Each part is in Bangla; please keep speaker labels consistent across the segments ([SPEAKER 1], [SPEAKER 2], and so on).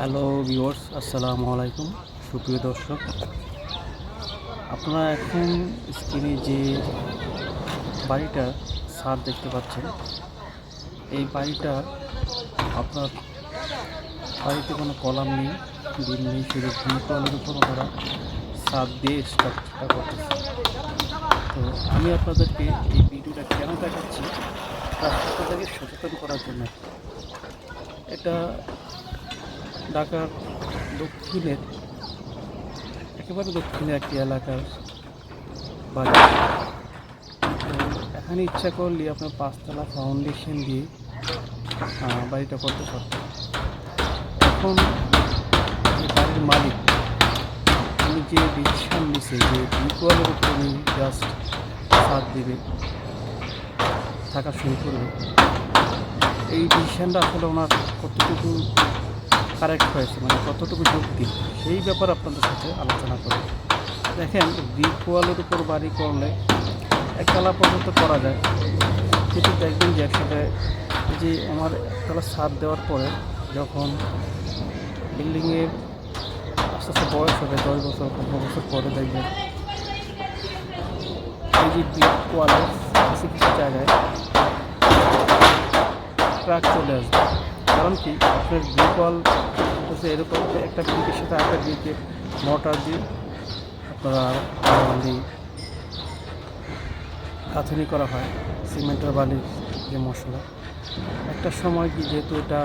[SPEAKER 1] হ্যালো ভিউয়ার্স, আসসালামু আলাইকুম। সুপ্রিয় দর্শক, আপনারা এখন স্ক্রিনে যে বাড়িটা ছাদ দেখতে পাচ্ছেন, এই বাড়িটা আপনার বাড়িতে কোনো কলাম নেই বিল নেই, শুধু ভিম কলের উপর ওনারা ছাদ দিয়ে স্ট্রাকচারটা করতেছে। তো আমি আপনাদেরকে এই ভিডিওটা কেন দেখাচ্ছি তার আপনাদেরকে সচেতন করার জন্য। এটা ঢাকার দক্ষিণের, একেবারে দক্ষিণে একটি এলাকার বাড়ি। এখানে ইচ্ছা করলে আপনার পাঁচতলা ফাউন্ডেশন দিয়ে বাড়িটা করতে পারতেন। এখন বাড়ির মালিক, উনি যে ডিসিশন নিছে, যে বিকোয়ালের উপর উনি জাস্ট সাথ দিবে, থাকা শুরু করবে এই ডিসিশনটা আসলে ওনার কতটুকু কারেক্ট হয়েছে মানে কতটুকু যুক্তি, সেই ব্যাপারে আপনাদের সাথে আলোচনা করি। দেখেন ব্রিক ওয়ালের উপর বাড়ি করলে একতলা পর্যন্ত করা যায়, কিন্তু দেখবেন যে একসাথে যে আমার একতলা ছাদ দেওয়ার পরে যখন বিল্ডিংয়ের আস্তে আস্তে বয়স হবে, দশ বছর, পনেরো বছর পরে দেখবেন এই যে ব্রিক ওয়ালের কিছু কিছু জায়গায় ট্রাক চলে আসবে। কারণ কি? আপনার ব্রিক ওয়াল হচ্ছে এরকম একটা ব্রিকের সাথে একটা ব্রিকের মোটর দিয়ে আপনারা নর্মালি গাঁথনি করা হয়, সিমেন্টের বালির যে মশলা। একটা সময় কি যেহেতু এটা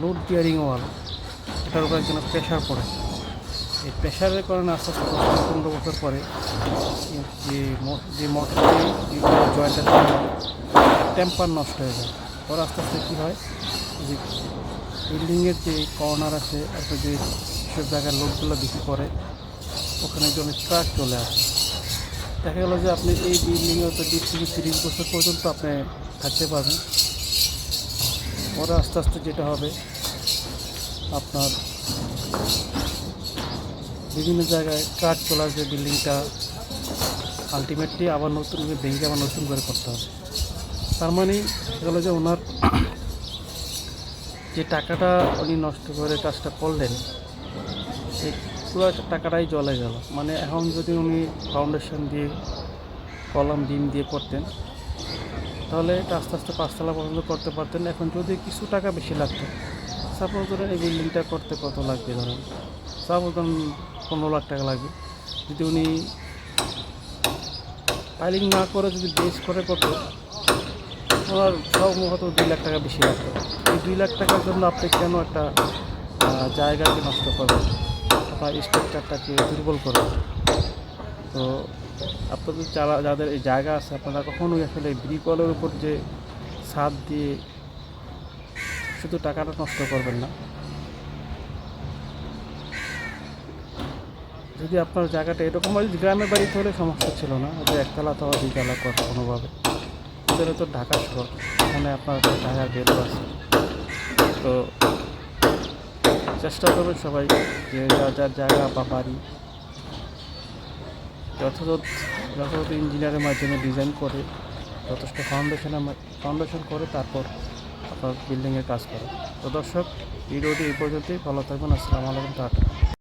[SPEAKER 1] লোড বিয়ারিং ওয়াল এটার উপর যেন প্রেশার পড়ে। এই প্রেশারের কারণে আস্তে আস্তে দশ পনেরো বছর পরে যে যে মোটর জয়েন্টের টেম্পার নষ্ট হয়ে যায়। পরে আস্তে আস্তে কী হয় যে বিল্ডিংয়ের যে কর্নার আছে একটা যে সব জায়গায় লোকগুলো বিক্রি করে ওখানে জন্য ট্রাক চলে আসে। দেখা গেলো যে আপনি এই বিল্ডিংয়ে হয়তো বিশ থেকে তিরিশ বছর পর্যন্ত আপনি থাকতে পারবেন। পরে আস্তে আস্তে যেটা হবে, আপনার বিভিন্ন জায়গায় ট্রাক চলে আসবে, বিল্ডিংটা আলটিমেটলি আবার নতুন ভেঙে আবার নতুন করে করতে হবে। তার মানে গেল যে ওনার যে টাকাটা উনি নষ্ট করে কাজটা করলেন এই পুরো টাকাটাই জলে গেল। মানে এখন যদি উনি ফাউন্ডেশন দিয়ে কলম, ডিম দিয়ে করতেন, তাহলে এটা আস্তে আস্তে পাঁচতলা পর্যন্ত করতে পারতেন। এখন যদি কিছু টাকা বেশি লাগতো সাপোজ ধরেন এই বিল্ডিংটা করতে কত লাগবে ধরেন? সাপোজ ধরেন পনেরো লাখ টাকা লাগবে। যদি উনি পাইলিং না করে যদি বেস করে করতো ওনার হয়তো দুই লাখ টাকা বেশি লাগতো। এই দুই লাখ টাকার জন্য আপনি কেন একটা জায়গাকে নষ্ট করবেন? আপনার স্ট্রাকচারটাকে দুর্বল করবেন? তো আপনাদের যারা, যাদের এই জায়গা আছে, আপনারা কখনোই আসলে ব্রিকলের উপর যে ছাদ দিয়ে শুধু টাকাটা নষ্ট করবেন না। যদি আপনার জায়গাটা এরকম হয় গ্রামের বাড়িতে হলে সমস্যা ছিল না, যে একতলা অথবা দুইতলা কোনোভাবে। এটা তো ঢাকা শহর, এখানে আপনার ঢাকার গেটও আছে। তো চেষ্টা করবেন সবাই যে যার যার জায়গা বা বাড়ি, যথাযথ যথাযথ ইঞ্জিনিয়ারের মাধ্যমে ডিজাইন করে, যথেষ্ট ফাউন্ডেশনের ফাউন্ডেশন করে তারপর আপনার বিল্ডিংয়ের কাজ করে তো দর্শক ভিডিওটি এই পর্যন্তই। ভালো থাকবেন। আসসালামু আলাইকুম। টাটা।